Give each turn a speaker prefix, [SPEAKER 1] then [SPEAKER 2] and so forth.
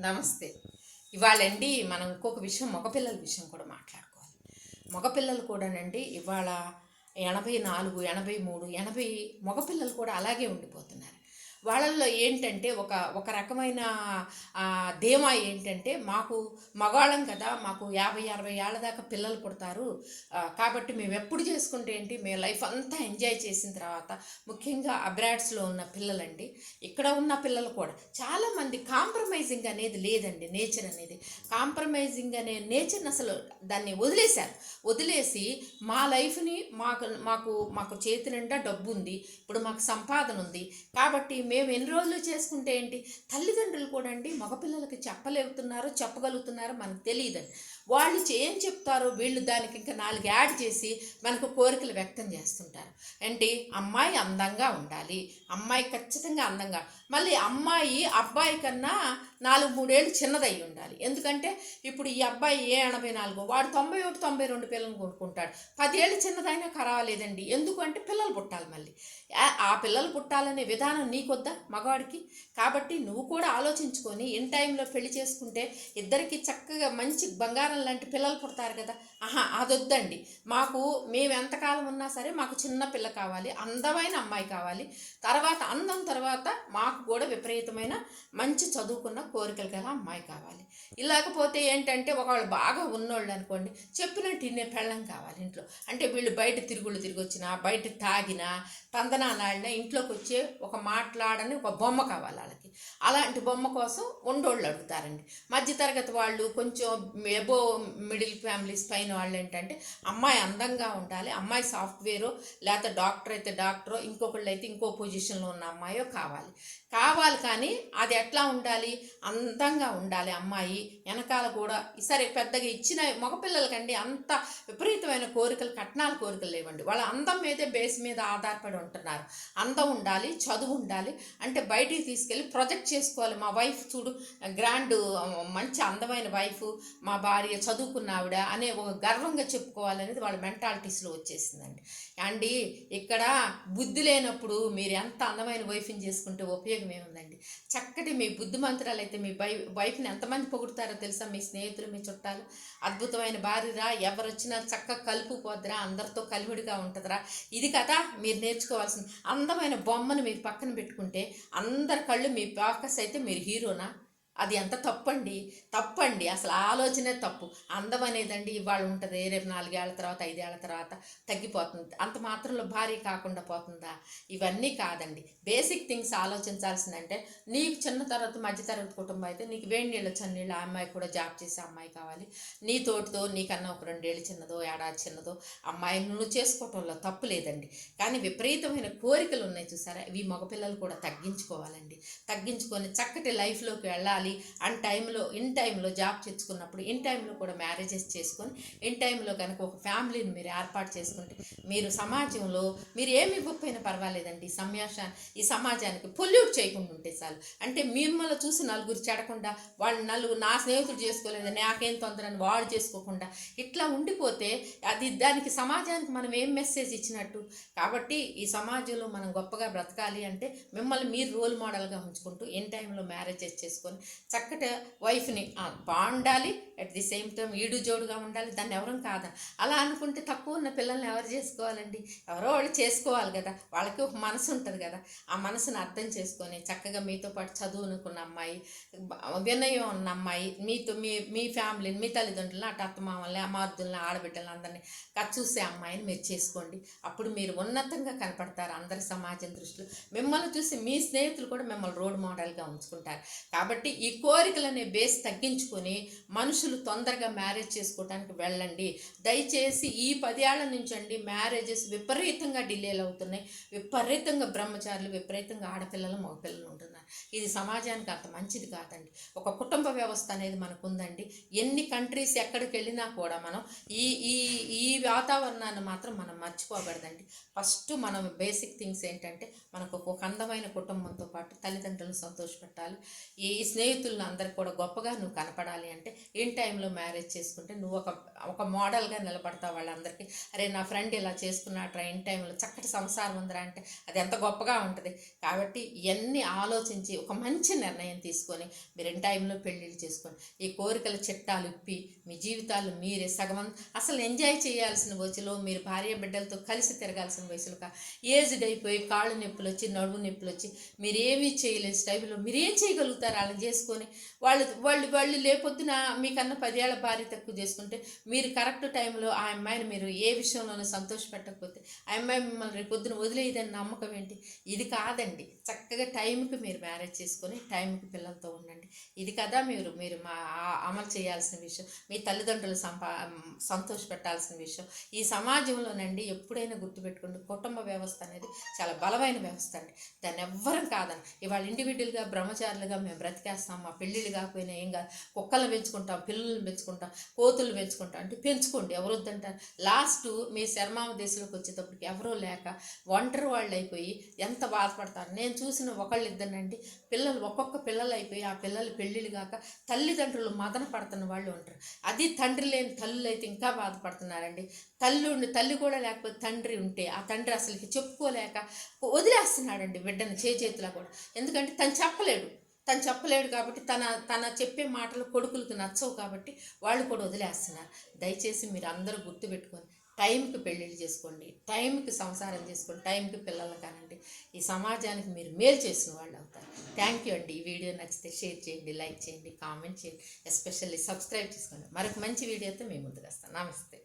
[SPEAKER 1] నమస్తే. ఇవాళండి మనం ఇంకొక విషయం మగపిల్లల విషయం కూడా మాట్లాడుకోవాలి. మగపిల్లలు కూడానండి ఇవాళ ఎనభై నాలుగు ఎనభై మూడు ఎనభై మగపిల్లలు కూడా అలాగే ఉండిపోతున్నారు. వాళ్ళల్లో ఏంటంటే ఒక ఒక రకమైన ధీమా ఏంటంటే మాకు మగాళ్ళం కదా మాకు యాభై అరవై ఏళ్ళ దాకా పిల్లలు పుడతారు. కాబట్టి మేము ఎప్పుడు చేసుకుంటే ఏంటి మేము లైఫ్ అంతా ఎంజాయ్ చేసిన తర్వాత ముఖ్యంగా అబ్రాడ్స్లో ఉన్న పిల్లలండి ఇక్కడ ఉన్న పిల్లలు కూడా చాలామంది కాంప్రమైజింగ్ అనేది లేదండి నేచర్ అనేది. కాంప్రమైజింగ్ అనే నేచర్ని అసలు దాన్ని వదిలేశారు. వదిలేసి మా లైఫ్ని మాకు మాకు మాకు చేతి నిండా డబ్బు ఉంది ఇప్పుడు మాకు సంపాదన ఉంది. కాబట్టి మేము ఎన్ని రోజులు చేసుకుంటే ఏంటి? తల్లిదండ్రులు కూడా అండి మగపిల్లలకి చెప్పలేవుతున్నారో చెప్పగలుగుతున్నారో మనకు తెలియదండి. వాళ్ళు ఏం చెప్తారో వీళ్ళు దానికి ఇంకా నాలుగు యాడ్ చేసి మనకు కోరికలు వ్యక్తం చేస్తుంటారు. ఏంటి? అమ్మాయి అందంగా ఉండాలి. అమ్మాయి ఖచ్చితంగా అందంగా. మళ్ళీ అమ్మాయి అబ్బాయి కన్నా నాలుగు మూడేళ్ళు చిన్నదై ఉండాలి. ఎందుకంటే ఇప్పుడు ఈ అబ్బాయి ఏ ఎనభై నాలుగు? వాడు తొంభై ఒకటి తొంభై రెండు పిల్లలు కొనుక్కుంటాడు. పదేళ్ళు చిన్నదైనా కరాలేదండి. ఎందుకంటే పిల్లలు పుట్టాలి మళ్ళీ. ఆ- ఆ పిల్లలు పుట్టాలనే విధానం నీకొద్దా మగవాడికి? కాబట్టి నువ్వు కూడా ఆలోచించుకొని ఇన్ టైంలో పెళ్ళి చేసుకుంటే ఇద్దరికి చక్కగా మంచి బంగారం లాంటి పిల్లలు పుడతారు కదా. ఆహా అదొద్దండి. మాకు మేము ఎంతకాలం ఉన్నా సరే మాకు చిన్న పిల్ల కావాలి అందమైన అమ్మాయి కావాలి. తర్వాత అందం తర్వాత మాకు కూడా విపరీతమైన మంచి చదువుకున్న కోరికలు గల అమ్మాయి కావాలి. ఇలాకపోతే ఏంటంటే ఒకళ్ళు బాగా ఉన్నోళ్ళు అనుకోండి చెప్పినట్టు ఇన్నే పెళ్ళం కావాలి ఇంట్లో. అంటే వీళ్ళు బయట తిరుగుళ్ళు తిరిగి వచ్చినా బయట తాగినా తందనాలాడినా ఇంట్లోకి వచ్చే ఒక మాట్లాడని ఒక బొమ్మ కావాలి వాళ్ళకి. అలాంటి బొమ్మ కోసం ఉండోళ్ళు అడుగుతారండి. మధ్యతరగతి వాళ్ళు కొంచెం ఎబో మిడిల్ ఫ్యామిలీస్ పైన వాళ్ళు ఏంటంటే అమ్మాయి అందంగా ఉండాలి అమ్మాయి సాఫ్ట్వేరో లేకపోతే డాక్టర్ అయితే డాక్టరో ఇంకొకళ్ళు అయితే ఇంకో పొజిషన్లో ఉన్న అమ్మాయో కావాలి. కావాలి కానీ అది ఎట్లా ఉండాలి? అందంగా ఉండాలి అమ్మాయి. వెనకాల కూడా సరే పెద్దగా ఇచ్చిన మగపిల్లలకండి అంత విపరీతమైన కోరికలు కట్నాల కోరికలు లేవండి. వాళ్ళ అందం మీదే బేస్ మీద ఆధారపడి ఉంటున్నారు. అందం ఉండాలి చదువు ఉండాలి అంటే బయటికి తీసుకెళ్ళి ప్రొజెక్ట్ చేసుకోవాలి. మా వైఫ్ చూడు గ్రాండ్ మంచి అందమైన వైఫ్ మా భార్య చదువుకున్న ఆవిడ అనే ఒక గర్వంగా చెప్పుకోవాలనేది వాళ్ళ మెంటాలిటీస్లో వచ్చేసిందండి. అండి ఇక్కడ బుద్ధి లేనప్పుడు మీరు ఎంత అందమైన వైఫ్ని చేసుకుంటే ఉపయోగం ఏముందండి? చక్కటి మీ బుద్ధి మంత్రాలు అయితే మీ వై వైఫ్ని ఎంతమంది పొగుడుతారో తెలుసా? మీ స్నేహితులు మీ చుట్టాలు? అద్భుతమైన భార్యరా? ఎవరు వచ్చినా చక్కగా కలుపుకోద్దురా అందరితో కలివిడిగా ఉంటుందిరా? ఇది కదా మీరు నేర్చుకోవాల్సింది. అందమైన బొమ్మను మీరు పక్కన పెట్టుకుంటే అందరి కళ్ళు మీ ఫోకస్ అయితే మీరు హీరోనా? అది ఎంత తప్పండి? తప్పండి. అసలు ఆలోచనే తప్పు. అందం అనేదండి ఇవాళ ఉంటుంది రేపు నాలుగేళ్ళ తర్వాత ఐదేళ్ళ తర్వాత తగ్గిపోతుంది. అంత మాత్రంలో భారీ కాకుండా పోతుందా? ఇవన్నీ కాదండి. బేసిక్ థింగ్స్ ఆలోచించాల్సిందంటే నీకు చిన్న తర్వాత మధ్య తరగతి కుటుంబం అయితే నీకు వేడి నీళ్ళు చన్నీళ్ళు ఆ అమ్మాయి కూడా జాబ్ చేసే అమ్మాయి కావాలి. నీ తోటితో నీకన్నా ఒక రెండేళ్ళు చిన్నదో ఏడాది చిన్నదో అమ్మాయి నువ్వు చేసుకోవటంలో తప్పు లేదండి. కానీ విపరీతమైన కోరికలు ఉన్నాయి చూసారా? ఇవి మగపిల్లలు కూడా తగ్గించుకోవాలండి. తగ్గించుకొని చక్కటి లైఫ్లోకి వెళ్ళాలి. అన్ టైంలో ఇన్ టైంలో జాబ్ తెచ్చుకున్నప్పుడు ఇన్ టైంలో కూడా మ్యారేజెస్ చేసుకొని ఇన్ టైంలో కనుక ఒక ఫ్యామిలీని మీరు ఏర్పాటు చేసుకుంటే మీరు సమాజంలో మీరు ఏమి ఇవ్వకపోయినా పర్వాలేదండి. ఈ ఈ సమాజానికి పొల్యూట్ చేయకుండా ఉంటే చాలు. అంటే మిమ్మల్ని చూసి నలుగురు చెడకుండా వాళ్ళు నలుగురు నా స్నేహితుడు చేసుకోలేదు నాకేం తొందర అని వాడు చేసుకోకుండా ఇట్లా ఉండిపోతే అది దానికి సమాజానికి మనం ఏం మెసేజ్ ఇచ్చినట్టు? కాబట్టి ఈ సమాజంలో మనం గొప్పగా బ్రతకాలి అంటే మిమ్మల్ని మీరు రోల్ మోడల్గా ఉంచుకుంటూ ఎన్ టైంలో మ్యారేజెస్ చేసుకొని చక్కటి వైఫ్ని బాగుండాలి. అట్ ది సేమ్ టైం ఈడు జోడుగా ఉండాలి. దాన్ని ఎవరం కాదా? అలా అనుకుంటే తక్కువ ఉన్న పిల్లల్ని ఎవరు చేసుకోవాలండి? ఎవరో వాళ్ళు చేసుకోవాలి కదా. వాళ్ళకి ఒక మనసు ఉంటుంది కదా. ఆ మనసును అర్థం చేసుకొని చక్కగా మీతో పాటు చదువునుకున్న అమ్మాయి వినయం ఉన్న అమ్మాయి మీతో మీ మీ ఫ్యామిలీని మీ తల్లిదండ్రులను అటు అత్తమామల్ని అమ్మార్దుల్ని ఆడబిడ్డలను అందరినీ క- చూసే అమ్మాయిని మీరు చేసుకోండి. అప్పుడు మీరు ఉన్నతంగా కనపడతారు అందరి సమాజం దృష్టిలో. మిమ్మల్ని చూసి మీ స్నేహితులు కూడా మిమ్మల్ని రోల్ మోడల్గా ఉంచుకుంటారు. కాబట్టి ఈ కోరికలనే బేస్ తగ్గించుకొని మనుషులు తొందరగా మ్యారేజ్ చేసుకోవడానికి వెళ్ళండి. దయచేసి ఈ పదేళ్ళ నుంచి అండి మ్యారేజెస్ విపరీతంగా డిలేలు అవుతున్నాయి. విపరీతంగా బ్రహ్మచారులు విపరీతంగా ఆడపిల్లలు మగపిల్లలు ఉంటున్నారు. ఇది సమాజానికి అంత మంచిది కాదండి. ఒక కుటుంబ వ్యవస్థ అనేది మనకు ఉందండి ఎన్ని కంట్రీస్ ఎక్కడికి వెళ్ళినా కూడా మనం ఈ ఈ ఈ వాతావరణాన్ని మాత్రం మనం మర్చిపోకూడదండి. ఫస్ట్ మనం బేసిక్ థింగ్స్ ఏంటంటే మనకు ఒక అందమైన కుటుంబంతో పాటు తల్లిదండ్రులను సంతోషపెట్టాలి. ఈ స్నేహితులు స్నేహితులను అందరికి కూడా గొప్పగా నువ్వు కనపడాలి అంటే ఇన్ టైంలో మ్యారేజ్ చేసుకుంటే నువ్వు ఒక ఒక మోడల్గా నిలబడతావు వాళ్ళందరికీ. అరే నా ఫ్రెండ్ ఇలా చేసుకున్నట్రా ఇన్ టైంలో చక్కటి సంసారం ఉందిరా అంటే అది ఎంత గొప్పగా ఉంటుంది. కాబట్టి ఇవన్నీ ఆలోచించి ఒక మంచి నిర్ణయం తీసుకొని మీరు ఇన్ టైంలో పెళ్ళిళ్ళు చేసుకొని ఈ కోరికల చిట్టాలు ఇప్పి మీ జీవితాలు మీరే సగం అసలు ఎంజాయ్ చేయాల్సిన వయసులో మీరు భార్య బిడ్డలతో కలిసి తిరగాల్సిన వయసులో ఏజ్డ్ అయిపోయి కాళ్ళు నొప్పులు వచ్చి నడుము నొప్పులు వచ్చి మీరు ఏమీ చేయలేని టైంలో మీరు ఏం చేయగలుగుతారు చేసి చేసుకొని వాళ్ళు వాళ్ళు వాళ్ళు లేపొద్దున మీకన్నా పదేళ్ళ భార్య తక్కువ చేసుకుంటే మీరు కరెక్ట్ టైంలో ఆ అమ్మాయిని మీరు ఏ విషయంలోనూ సంతోషపెట్టకపోతే ఆ అమ్మాయి మిమ్మల్ని రేపు పొద్దున వదిలేయదని నమ్మకం ఏంటి? ఇది కాదండి. చక్కగా టైంకి మీరు మ్యారేజ్ చేసుకొని టైంకి పిల్లలతో ఉండండి. ఇది కదా మీరు మీరు మా అమలు చేయాల్సిన విషయం. మీ తల్లిదండ్రులు సంపా సంతోష పెట్టాల్సిన విషయం. ఈ సమాజంలోనండి ఎప్పుడైనా గుర్తుపెట్టుకోండి కుటుంబ వ్యవస్థ అనేది చాలా బలమైన వ్యవస్థ అండి. దాన్ని ఎవ్వరం కాదని ఇవాళ ఇండివిజువల్గా బ్రహ్మచారులుగా మేము బ్రతికేస్తాం. మా పెళ్ళిళ్ళు కాకపోయినా ఏం కాదు. కుక్కలను పెంచుకుంటాం పిల్లల్ని పెంచుకుంటాం కోతులు పెంచుకుంటాం అంటే పెంచుకోండి ఎవరు వద్దంటారు. లాస్ట్ మీ శర్మామ దేశంలోకి వచ్చేటప్పటికి ఎవరో లేక ఒంటరి వాళ్ళు అయిపోయి ఎంత బాధపడతారు. నేను చూసిన ఒకళ్ళు ఇద్దరినండి పిల్లలు ఒక్కొక్క పిల్లలు అయిపోయి ఆ పిల్లలు పెళ్ళిళ్ళు కాక తల్లిదండ్రులు మదన పడుతున్న వాళ్ళు ఉంటారు. అది తండ్రి లేని తల్లులు అయితే ఇంకా బాధపడుతున్నారండి. తల్లి తల్లి కూడా లేకపోతే తండ్రి ఉంటే ఆ తండ్రి అసలుకి చెప్పుకోలేక వదిలేస్తున్నాడండి బిడ్డను చేతిలో కూడా. ఎందుకంటే తను చెప్పలేడు. తను చెప్పలేడు కాబట్టి తన తన చెప్పే మాటలు కొడుకులకు నచ్చవు కాబట్టి వాళ్ళు కూడా వదిలేస్తున్నారు. దయచేసి మీరు అందరూ గుర్తుపెట్టుకొని టైంకి పెళ్ళిళ్ళు చేసుకోండి టైంకి సంసారం చేసుకోండి టైంకి పిల్లలు కానండి ఈ సమాజానికి మీరు మేలు చేసిన వాళ్ళు అవుతారు. థ్యాంక్ యూ అండి. ఈ వీడియో నచ్చితే షేర్ చేయండి లైక్ చేయండి కామెంట్ చేయండి. ఎస్పెషల్లీ సబ్స్క్రైబ్ చేసుకోండి. మరొక మంచి వీడియోతో మేము ముందుకు వస్తాం నమస్తే.